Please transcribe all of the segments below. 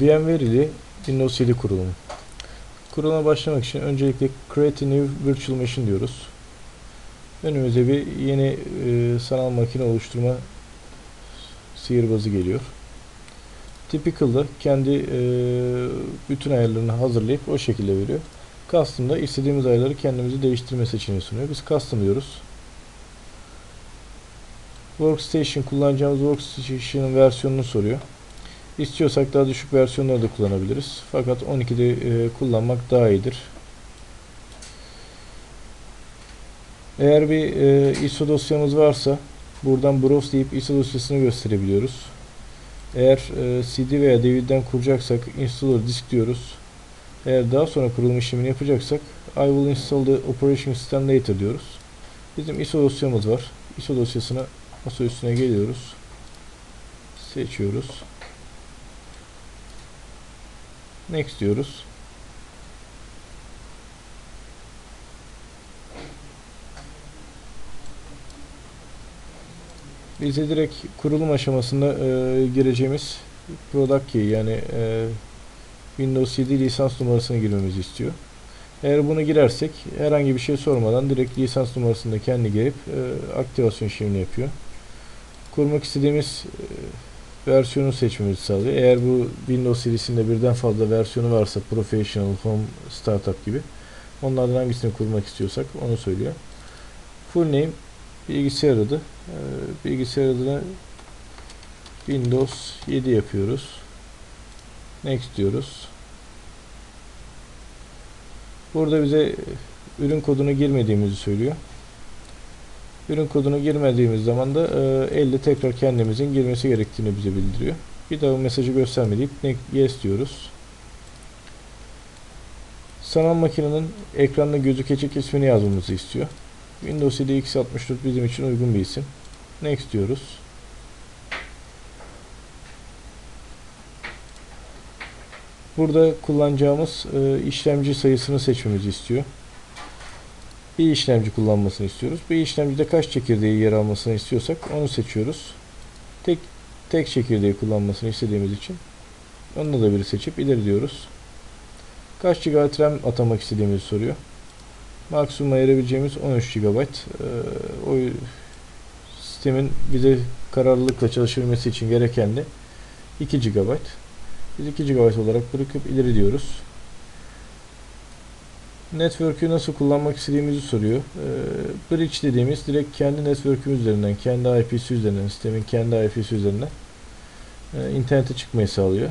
VMware Windows 7 kurulumu. Kuruluma başlamak için öncelikle Create a New Virtual Machine diyoruz. Önümüze bir yeni e, sanal makine oluşturma sihirbazı geliyor. Typical'da kendi e, bütün ayarlarını hazırlayıp o şekilde veriyor. Custom'da istediğimiz ayarları kendimizi değiştirme seçeneği sunuyor. Biz Custom diyoruz. Workstation kullanacağımız Workstation'ın versiyonunu soruyor. İstiyorsak daha düşük versiyonları da kullanabiliriz. Fakat 12'de e, kullanmak daha iyidir. Eğer bir e, ISO dosyamız varsa buradan browse deyip ISO dosyasını gösterebiliyoruz. Eğer e, CD veya DVD'den kuracaksak installer disk diyoruz. Eğer daha sonra kurulum işlemini yapacaksak I will install the operation system later diyoruz. Bizim ISO dosyamız var. ISO dosyasına masa üstüne geliyoruz. Seçiyoruz. Next diyoruz. Bize direkt kurulum aşamasında e, gireceğimiz product key yani e, Windows 7 lisans numarasını girmemizi istiyor. Eğer bunu girersek herhangi bir şey sormadan direkt lisans numarasını da kendi girip e, aktivasyon işlemini yapıyor. Kurmak istediğimiz e, versiyonu seçmemizi sağlıyor. Eğer bu Windows serisinde birden fazla versiyonu varsa Professional, Home, Startup gibi onlardan hangisini kurmak istiyorsak onu söylüyor. Full name bilgisayar adı. E, bilgisayar adına Windows 7 yapıyoruz. Next diyoruz. Burada bize ürün kodunu girmediğimizi söylüyor. Ürün kodunu girmediğimiz zaman da e, elde tekrar kendimizin girmesi gerektiğini bize bildiriyor. Bir daha mesajı gösterme deyip yes diyoruz. Sanal makinenin ekranda gözükecek ismini yazmamızı istiyor. Windows 7 x64 bizim için uygun bir isim. Next diyoruz. Burada kullanacağımız e, işlemci sayısını seçmemizi istiyor. Bir işlemci kullanmasını istiyoruz. Bir işlemcide kaç çekirdeği yer almasını istiyorsak onu seçiyoruz. Tek tek çekirdeği kullanmasını istediğimiz için onu da bir seçip ileri diyoruz. Kaç GB RAM atamak istediğimizi soruyor. Maksimum ayırabileceğimiz 13 GB. Ee, o sistemin bize kararlılıkla çalışabilmesi için gereken de 2 GB. Biz 2 GB olarak bırakıp ileri diyoruz. Network'ü nasıl kullanmak istediğimizi soruyor. Ee, bridge dediğimiz direkt kendi network'ümüz üzerinden, kendi IP'si üzerinden, sistemin kendi IP'si üzerinden e, internete çıkmayı sağlıyor.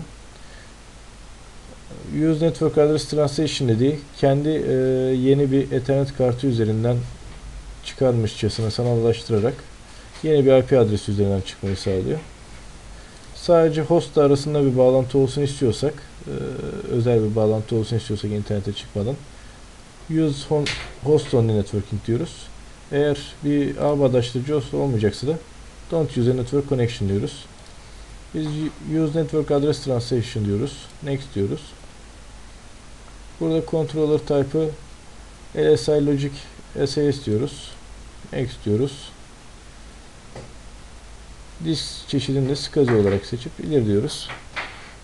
Use Network Address Translation dediği kendi e, yeni bir Ethernet kartı üzerinden çıkarmışçasına sanallaştırarak yeni bir IP adresi üzerinden çıkmayı sağlıyor. Sadece host arasında bir bağlantı olsun istiyorsak, e, özel bir bağlantı olsun istiyorsak internete çıkmadan use host only networking diyoruz. Eğer bir ağ bağdaştırıcı olmayacaksa da don't use a network connection diyoruz. Biz use network address translation diyoruz. Next diyoruz. Burada controller type'ı LSI logic SAS diyoruz. Next diyoruz. Disk çeşidini de SCSI olarak seçip ileri diyoruz.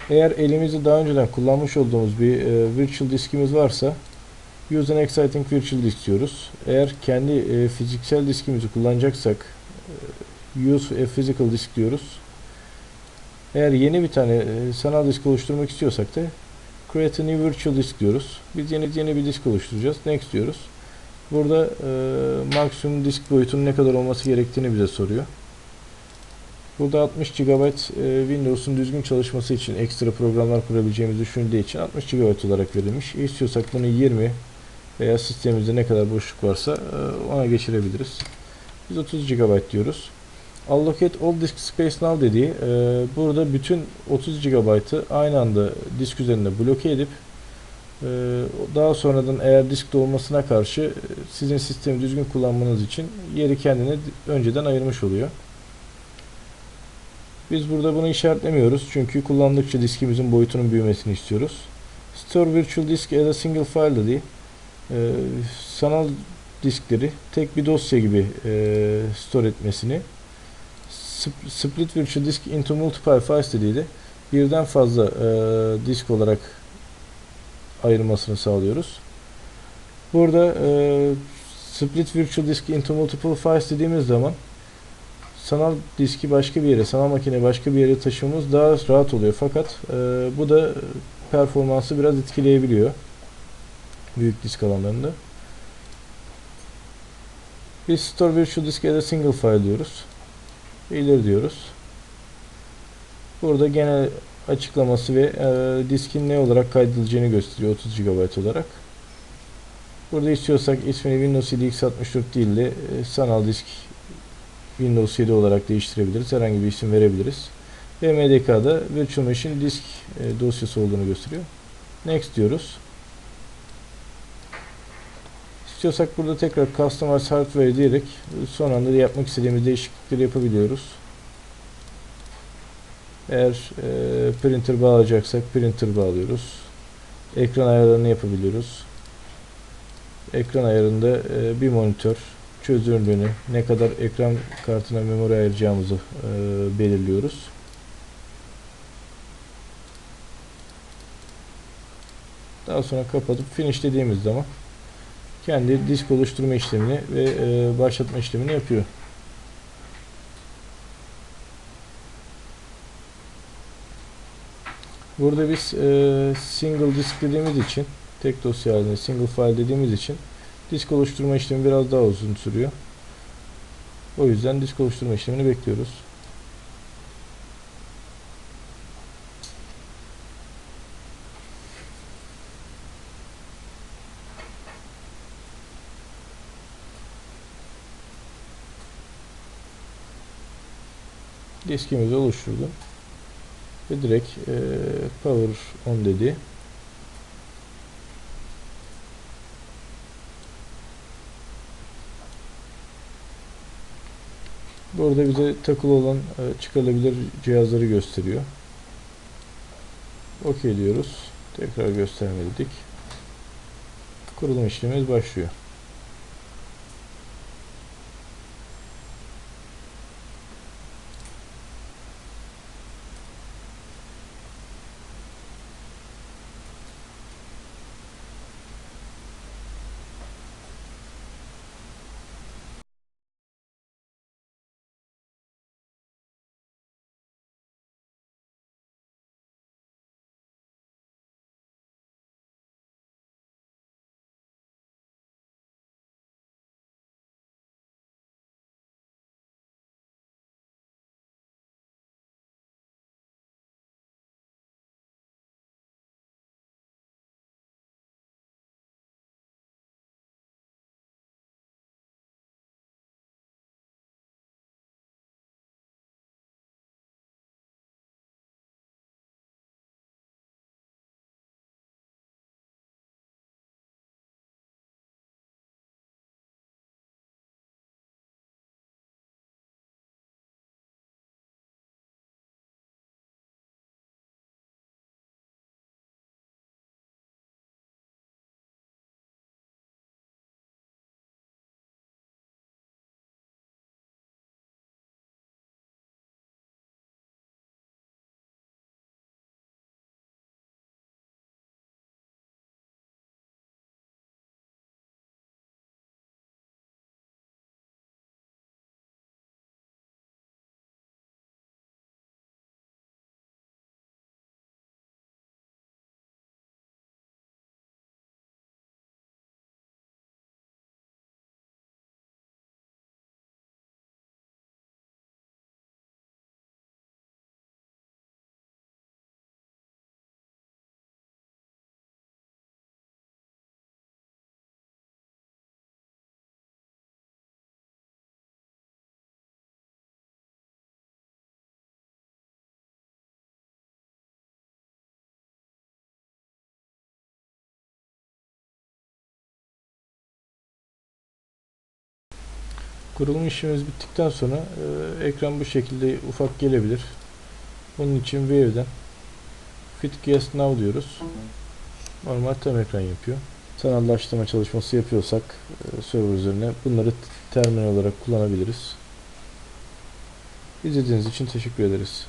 Eğer elimizde daha önceden kullanmış olduğumuz bir e, virtual diskimiz varsa Use an exciting virtual disk diyoruz. Eğer kendi e, fiziksel diskimizi kullanacaksak e, use a physical disk diyoruz. Eğer yeni bir tane e, sanal disk oluşturmak istiyorsak da create a new virtual disk diyoruz. Biz yeni yeni bir disk oluşturacağız. Next diyoruz. Burada e, maksimum disk boyutunun ne kadar olması gerektiğini bize soruyor. Burada 60 GB e, Windows'un düzgün çalışması için ekstra programlar kurabileceğimizi düşündüğü için 60 GB olarak verilmiş. İstiyorsak bunu 20 veya sistemimizde ne kadar boşluk varsa e, ona geçirebiliriz. Biz 30 GB diyoruz. Allocate all disk space now dediği e, burada bütün 30 GB'ı aynı anda disk üzerinde bloke edip e, daha sonradan eğer diskte olmasına karşı sizin sistemi düzgün kullanmanız için yeri kendine önceden ayırmış oluyor. Biz burada bunu işaretlemiyoruz çünkü kullandıkça diskimizin boyutunun büyümesini istiyoruz. Store virtual disk as a single file dediği e, sanal diskleri tek bir dosya gibi e, store etmesini split virtual disk into multiple files dediği de birden fazla e, disk olarak ayırmasını sağlıyoruz. Burada e, split virtual disk into multiple files dediğimiz zaman sanal diski başka bir yere, sanal makine başka bir yere taşımamız daha rahat oluyor. Fakat e, bu da performansı biraz etkileyebiliyor. Büyük disk alanlarında. Biz store virtual disk as a single file diyoruz. İleri diyoruz. Burada genel açıklaması ve e, diskin ne olarak kaydedileceğini gösteriyor 30 GB olarak. Burada istiyorsak ismini Windows 7 x64 değil de e, sanal disk Windows 7 olarak değiştirebiliriz. Herhangi bir isim verebiliriz. Ve MDK'da Virtual Machine disk e, dosyası olduğunu gösteriyor. Next diyoruz. İstiyorsak burada tekrar Customize Hardware diyerek son anda yapmak istediğimiz değişiklikleri yapabiliyoruz. Eğer e, printer bağlayacaksak printer bağlıyoruz. Ekran ayarlarını yapabiliyoruz. Ekran ayarında e, bir monitör çözünürlüğünü, ne kadar ekran kartına memori ayıracağımızı e, belirliyoruz. Daha sonra kapatıp finish dediğimiz zaman kendi disk oluşturma işlemini ve e, başlatma işlemini yapıyor. Burada biz e, single disk dediğimiz için tek dosya halinde single file dediğimiz için disk oluşturma işlemi biraz daha uzun sürüyor. O yüzden disk oluşturma işlemini bekliyoruz. Diskimizi oluşturdum. Ve direkt e, power on dedi. Burada bize takılı olan e, çıkarılabilir cihazları gösteriyor. OK diyoruz. Tekrar gösterme dedik. Kurulum işlemimiz başlıyor. Kurulum işlemimiz bittikten sonra e, ekran bu şekilde ufak gelebilir. Bunun için Wave'den Fit Guest Now diyoruz. Normal tam ekran yapıyor. Sanallaştırma çalışması yapıyorsak e, server üzerine bunları terminal olarak kullanabiliriz. İzlediğiniz için teşekkür ederiz.